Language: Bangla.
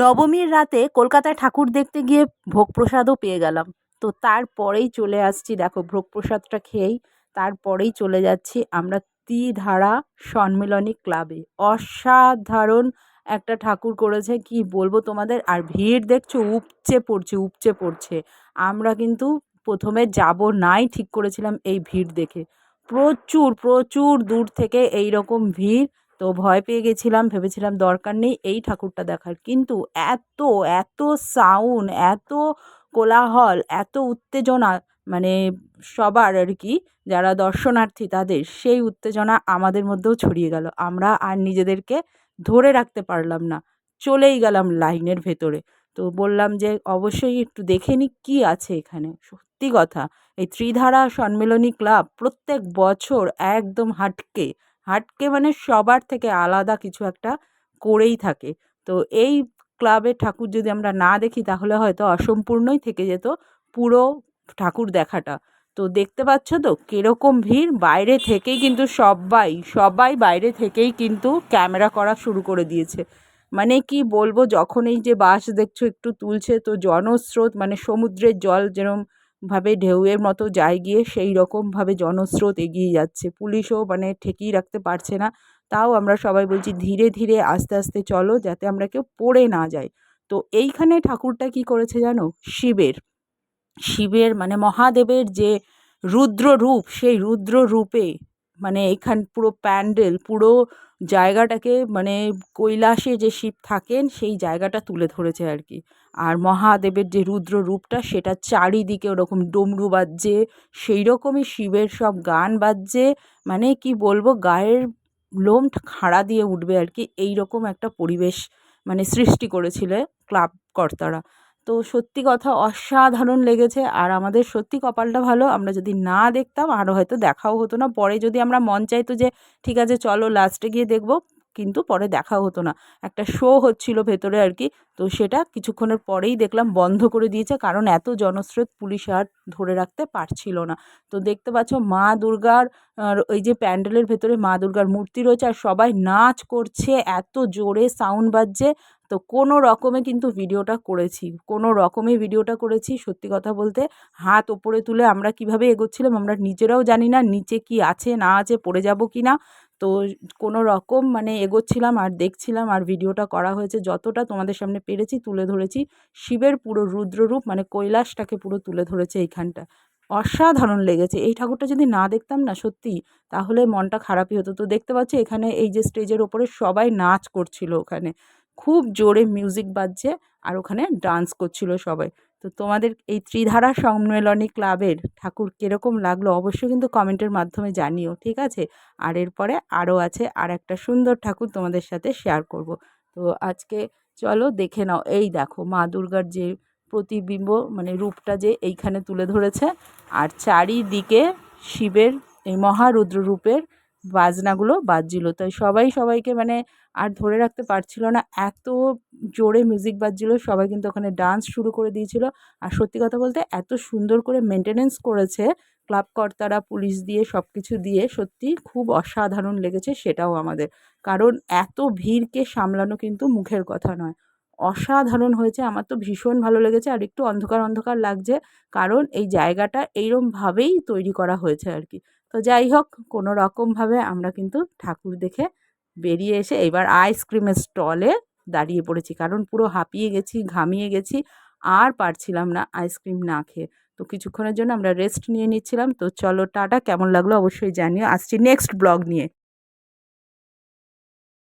নবমীর রাতে কলকাতায় ঠাকুর দেখতে গিয়ে ভোগ প্রসাদও পেয়ে গেলাম। তো তারপরেই চলে আসছি, দেখো ভোগ প্রসাদটা খেয়েই তারপরেই চলে যাচ্ছি আমরা ত্রিধারা সম্মিলনী ক্লাবে অসাধারণ একটা ঠাকুর করেছে, কি বলব তোমাদের? আর ভিড় দেখছ, উপচে পড়ছে উপচে পড়ছে। আমরা কিন্তু প্রথমে যাব নাই, ঠিক করেছিলাম এই ভিড় দেখে। প্রচুর প্রচুর দূর থেকে এই রকম ভিড় তো ভয় পেয়ে গেছিলাম, ভেবেছিলাম দরকার নেই এই ঠাকুরটা দেখার। কিন্তু এত এত সাউন্ড এত কোলাহল, এত উত্তেজনা মানে সবার আর কি, যারা দর্শনার্থী তাদের, সেই উত্তেজনা আমাদের মধ্যেও ছড়িয়ে গেল। আমরা আর নিজেদেরকে ধরে রাখতে পারলাম না, চলেই গেলাম লাইনের ভেতরে। তো বললাম যে, অবশ্যই একটু দেখে নিই কী আছে এখানে। সত্যি কথা, এই ত্রিধারা সম্মিলনী ক্লাব প্রত্যেক বছর একদম হাটকে হাটকে মানে সবার থেকে আলাদা কিছু একটা করেই থাকে। তো এই ক্লাবের ঠাকুর যদি আমরা না দেখি, তাহলে হয়তো অসম্পূর্ণই থেকে যেত পুরো ঠাকুর দেখাটা। তো দেখতে পাচ্ছ তো কীরকম ভিড়? বাইরে থেকেই কিন্তু সবাই সবাই বাইরে থেকেই কিন্তু ক্যামেরা করা শুরু করে দিয়েছে। মানে কি বলব, যখন এই যে বাস দেখছ একটু তুলছে, তো জনস্রোত মানে সমুদ্রের জল যেরম ভাবে ঢেউয়ের মতো যায় গিয়ে সেই রকমভাবে জনস্রোত এগিয়ে যাচ্ছে। পুলিশও মানে ঠেকিয়ে রাখতে পারছে না। তাও আমরা সবাই বলছি, ধীরে ধীরে, আস্তে আস্তে চলো যাতে আমরা কেউ পড়ে না যাই তো এইখানে ঠাকুরটা কি করেছে জানো? শিবের। শিবের মানে মহাদেবের যে রুদ্র রূপ সেই রুদ্র রূপে মানে এখান পুরো প্যান্ডেল, পুরো জায়গাটাকে মানে কৈলাসে যে শিব থাকেন, সেই জায়গাটা তুলে ধরেছে আর কি। আর মহাদেবের যে রুদ্র রূপটা, সেটা চারিদিকে ওরকম ডমরু বাজছে সেই রকমই শিবের সব গান বাজছে মানে কি বলব, গায়ের লোম খাড়া দিয়ে উঠবে আর কি। এই রকম একটা পরিবেশ মানে সৃষ্টি করেছিলে ক্লাব কর্তারা। তো সত্যি কথা অসাধারণ লেগেছে। আর আমাদের সত্যি কপালটা ভালো, আমরা যদি না দেখতাম আরও হয়তো দেখাও হতো না। পরে যদি আমরা মন চাইতো যে, ঠিক আছে, চলো লাস্টে গিয়ে দেখব, কিন্তু পরে দেখা হতো না। একটা শো হচ্ছিল ভেতরে আর কি, তো সেটা কিছুক্ষণের পরেই দেখলাম বন্ধ করে দিয়েছে, কারণ এত জনস্রোত পুলিশ আর ধরে রাখতে পারছিল না। তো দেখতে পাচ্ছ মা দুর্গার ওই যে প্যান্ডেলের ভেতরে মা দুর্গার মূর্তি রয়েছে, আর সবাই নাচ করছে, এত জোরে সাউন্ড বাজছে। তো কোনো রকমে কিন্তু ভিডিওটা করেছি। কোনো রকমে ভিডিওটা করেছি সত্যি কথা বলতে হাত ওপরে তুলে আমরা কীভাবে এগোচ্ছিলাম আমরা নিজেরাও জানি না নিচে কি আছে, না আছে, পড়ে যাব কি না। তো কোনো রকম মানে এগোচ্ছিলাম আর দেখছিলাম আর ভিডিওটা করা হয়েছে যতটা তোমাদের সামনে পেরেছি তুলে ধরেছি। শিবের পুরো রুদ্ররূপ মানে কৈলাসটাকে পুরো তুলে ধরেছে এইখানটা। অসাধারণ লেগেছে। এই ঠাকুরটা যদি না দেখতাম না সত্যি তাহলে মনটা খারাপই হতো। তো দেখতে পাচ্ছি এখানে এই যে স্টেজের ওপরে সবাই নাচ করছিল ওখানে। খুব জোরে মিউজিক বাজছে আর ওখানে ডান্স করছিল সবাই। তো তোমাদের এই ত্রিধারা সম্মেলনী ক্লাবের ঠাকুর কীরকম লাগল অবশ্যই কিন্তু কমেন্টের মাধ্যমে জানিও, ঠিক আছে? আর এরপরে আরও আছে আর একটা সুন্দর ঠাকুর তোমাদের সাথে শেয়ার করব। তো আজকে চলো দেখে নাও, এই দেখো মা দুর্গার যে প্রতিবিম্ব মানে রূপটা যে এইখানে তুলে ধরেছে আর চারিদিকে শিবের এই মহারুদ্র রূপের বাজনাগুলো বাজছিল। তাই সবাই সবাইকে মানে আর ধরে রাখতে পারছিল না, এত জোরে মিউজিক বাজছিল, সবাই কিন্তু ওখানে ডান্স শুরু করে দিয়েছিল। আর সত্যি কথা বলতে এত সুন্দর করে মেনটেনেন্স করেছে ক্লাব কর্তারা পুলিশ দিয়ে সব কিছু দিয়ে, সত্যি খুব অসাধারণ লেগেছে সেটাও আমাদের। কারণ এত ভিড়কে সামলানো কিন্তু মুখের কথা নয়। অসাধারণ হয়েছে, আমার তো ভীষণ ভালো লেগেছে। আর একটু অন্ধকার অন্ধকার লাগছে, কারণ এই জায়গাটা এইরমভাবেই তৈরি করা হয়েছে আর কি। তো যাই হোক, কোনো রকমভাবে আমরা কিন্তু ঠাকুর দেখে বেরিয়ে এসে এবার আইসক্রিমের স্টলে দাঁড়িয়ে পড়েছি। কারণ পুরো হাঁপিয়ে গেছি, ঘামিয়ে গেছি, আর পারছিলাম না আইসক্রিম না খেয়ে। তো কিছুক্ষণের জন্য আমরা রেস্ট নিয়ে নিচ্ছিলাম। তো চলো, টাটা। কেমন লাগল অবশ্যই জানিও। আসছি নেক্সট ব্লগ নিয়ে।